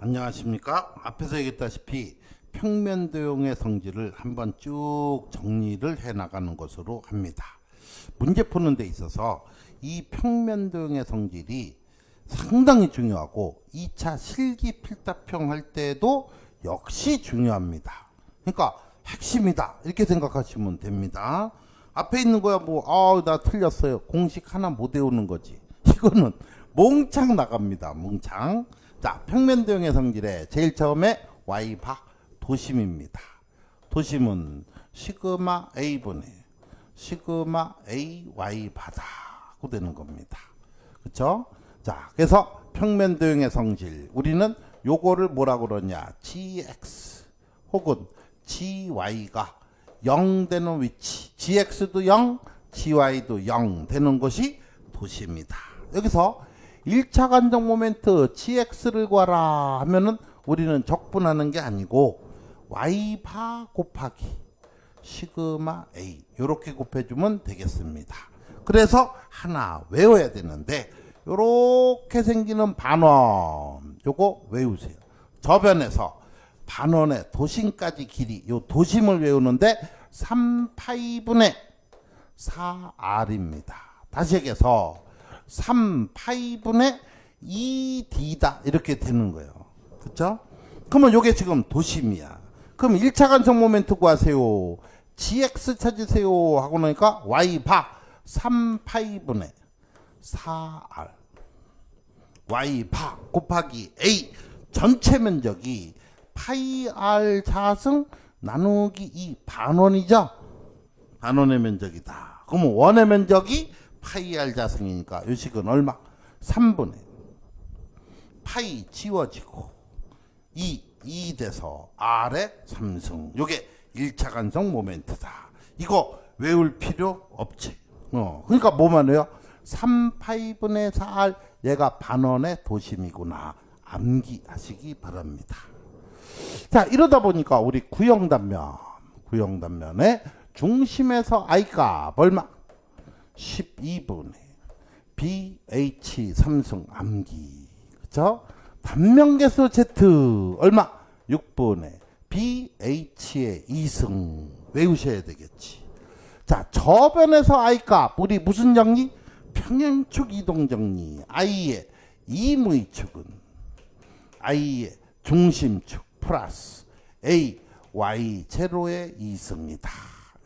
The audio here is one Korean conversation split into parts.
안녕하십니까? 앞에서 얘기했다시피 평면 도형의 성질을 한번 쭉 정리를 해 나가는 것으로 합니다. 문제 푸는 데 있어서 이 평면 도형의 성질이 상당히 중요하고 2차 실기 필답형 할 때도 역시 중요합니다. 그러니까 핵심이다. 이렇게 생각하시면 됩니다. 앞에 있는 거야 뭐 아 나 틀렸어요. 공식 하나 못 외우는 거지. 이거는 몽창 나갑니다 몽창 자 평면도형의 성질에 제일 처음에 y바 도심입니다. 도심은 시그마 a분의 시그마 a y 바다고 되는 겁니다. 그쵸? 자 그래서 평면도형의 성질 우리는 요거를 뭐라 그러냐? Gx 혹은 gy가 0 되는 위치 gx도 0 gy도 0 되는 것이 도시입니다. 여기서 1차 간정 모멘트 gx를 구하라 하면은 우리는 적분하는 게 아니고 y바 곱하기 시그마 a 요렇게 곱해주면 되겠습니다. 그래서 하나 외워야 되는데 요렇게 생기는 반원 요거 외우세요. 저변에서 반원의 도심까지 길이 요 도심을 외우는데 3파이분의 4r입니다. 다시 얘기해서 3파이분의 2d다. 이렇게 되는 거예요. 그쵸? 그러면 요게 지금 도심이야. 그럼 1차 간성 모멘트 구하세요. Gx 찾으세요. 하고 나니까 y바 3파이분의 4r y바 곱하기 a. 전체 면적이 파이 r 자승 나누기 2 반원이죠? 반원의 면적이다. 그러면 원의 면적이 파이 r 자승이니까 요 식은 얼마? 3분의 파이 지워지고 2 2 돼서 r의 3승. 요게 1차 간성 모멘트다. 이거 외울 필요 없지. 어 그러니까 뭐만 해요? 3파이분의 4r 얘가 반원의 도심이구나. 암기하시기 바랍니다. 자 이러다 보니까 우리 구형단면 구형단면의 중심에서 i값 얼마 12분의 BH 삼성 암기. 그쵸? 단면계수 Z. 얼마? 6분의 BH의 2승. 외우셔야 되겠지. 자 저변에서 i값. 우리 무슨 정리? 평행축 이동 정리. I의 이무의축은? I의 중심축 플러스 a y 제로의 2승이다.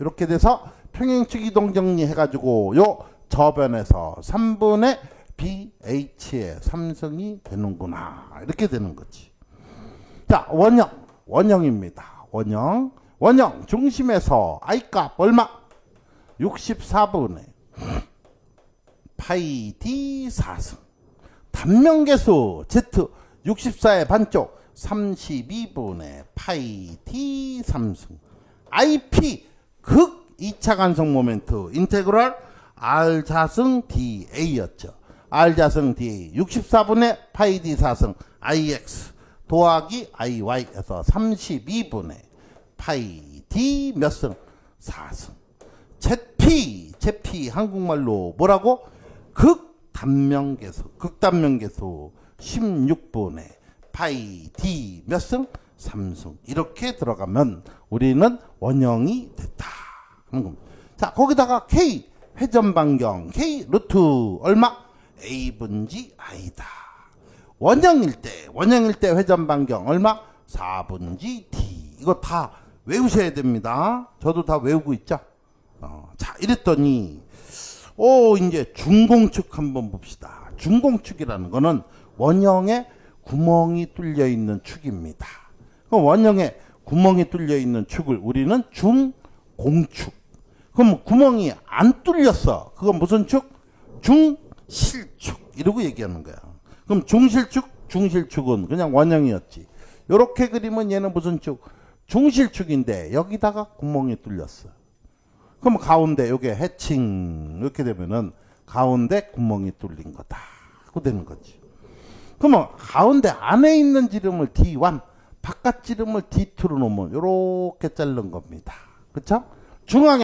이렇게 돼서 평행축 이동 정리 해가지고 요. 저변에서 3분의 BH의 3승이 되는구나. 이렇게 되는 거지. 자 원형. 원형입니다. 원형. 원형. 중심에서 i값 얼마? 64분의 파이 D 4승. 단면계수 Z 64의 반쪽 32분의 파이 D 3승. IP 극 2차 간성 모멘트 인테그랄 R 자승 DA였죠. R 자승 DA 64분의 파이 D 4승 IX 더하기 IY에서 32분의 파이 D 몇 승? 4승 ZP ZP 한국말로 뭐라고? 극단면계수 극단면계수 16분의 파이 D 몇 승? 3승 이렇게 들어가면 우리는 원형이 됐다 하는 겁니다. 자 거기다가 K 회전 반경 K 루트 얼마? A분지 I다 원형일 때 원형일 때 회전 반경 얼마? 4분지 D 이거 다 외우셔야 됩니다. 저도 다 외우고 있죠. 어, 자 이랬더니 오 이제 중공축 한번 봅시다. 중공축이라는 거는 원형에 구멍이 뚫려 있는 축입니다. 그럼 원형에 구멍이 뚫려 있는 축을 우리는 중공축. 그럼 구멍이 안 뚫렸어. 그건 무슨 축? 중실축. 이러고 얘기하는 거야. 그럼 중실축? 중실축은 그냥 원형이었지. 요렇게 그리면 얘는 무슨 축? 중실축인데 여기다가 구멍이 뚫렸어. 그럼 가운데 요게 해칭 이렇게 되면은 가운데 구멍이 뚫린 거다. 그 되는 거지. 그러면 가운데 안에 있는 지름을 D1, 바깥 지름을 D2로 놓으면 요렇게 자른 겁니다. 그쵸? 중앙에